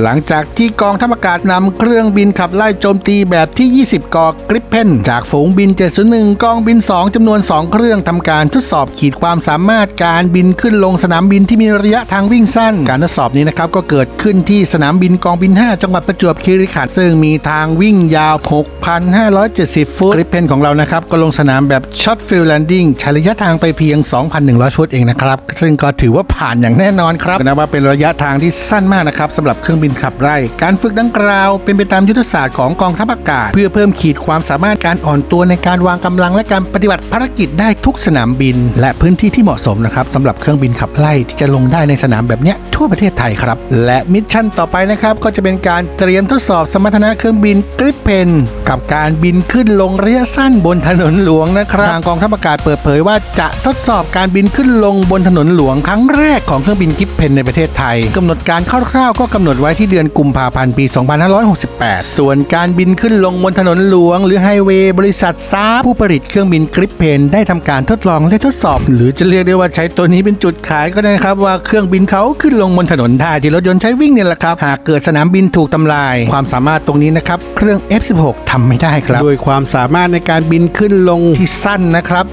หลังจากที่กองทัพอากาศนำเครื่องบินขับไล่โจมตีแบบที่ 20 กอกริปเพนจากฝูงบิน 701 กองบิน 2จำนวน 2 เครื่องทำการทดสอบขีดความสามารถการบินขึ้นลงสนามบินที่มีระยะทางวิ่งสั้น การทดสอบนี้นะครับก็เกิดขึ้นที่สนามบินกองบิน 5 จังหวัดประจวบคีรีขันธ์ซึ่งมีทางวิ่งยาว 6,570 ฟุตกริปเพนของเรานะครับก็ลงสนามแบบช็อตฟิลแลนดิ้งใช้ระยะทางไปเพียง 2,100 ฟุตเองนะครับซึ่งก็ถือว่าผ่านอย่างแน่นอนครับนะว่าเป็นระยะทางที่สั้นมากนะครับสำหรับเครื่องบินขับไล่ การฝึกดังกล่าว เป็นไปตามยุทธศาสตร์ของกองทัพอากาศ เพื่อเพิ่มขีดความสามารถการอ่อนตัวในการวางกำลังและการปฏิบัติภารกิจได้ทุกสนามบิน และพื้นที่ที่เหมาะสมนะครับสำหรับเครื่องบินขับไล่ที่จะลงได้ในสนามแบบเนี้ยทั่วประเทศไทยครับ และมิชชั่นต่อไปนะครับก็จะเป็นการเตรียมทดสอบสมรรถนะเครื่องบินกริปเพนกับการบินขึ้นลงระยะสั้นบนถนนหลวงนะครับทางกองทัพอากาศเปิดเผยว่าจะทดสอบการบินขึ้นลงบนถนนหลวงครั้งแรกของเครื่องบินกริปเพนในประเทศไทยกำหนดการคร่าวๆก็กำหนดไว้ที่เดือนกุมภาพันธ์ปี 2568 ส่วนการบินขึ้นลงบนถนนหลวง หรือไฮเวย์บริษัทซาผู้ผลิตเครื่องบินกริปเพนได้ทำการทดลองและทดสอบ หรือจะเรียกได้ว่าใช้ตัวนี้เป็นจุดขายก็ได้ครับว่าเครื่องบินเขาขึ้นลงบนถนนได้ที่รถยนต์ใช้วิ่งเนี่ยแหละครับหากเกิดสนามบินถูกทำลาย ความสามารถตรงนี้นะครับเครื่อง F16 ทำไม่ได้ครับโดยความสามารถในการบินขึ้นลงที่สั้นนะครับ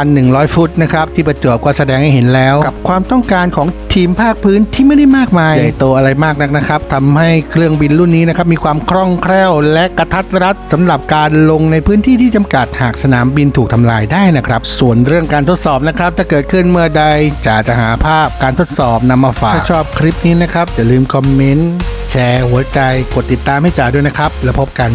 2,100 ฟุตนะครับที่ประจวบก็แสดงให้เห็นแล้ว กับความต้องการของทีมภาคพื้นที่ไม่ได้มากมายใหญ่โตอะไรมากนักนะครับทำให้เครื่องบินรุ่นนี้นะครับมีความคล่องแคล่ว และกระทัดรัดสำหรับการลงในพื้นที่ที่จำกัดหากสนามบินถูกทำลายได้นะครับ ส่วนเรื่องการทดสอบนะครับถ้าเกิดขึ้นเมื่อใดจะจะหาภาพการทดสอบนำมาฝากถ้าชอบคลิปนี้นะครับอย่าลืมคอมเมนต์แชร์หัวใจกดติดตามให้จ๋าด้วยนะครับ แล้วพบกัน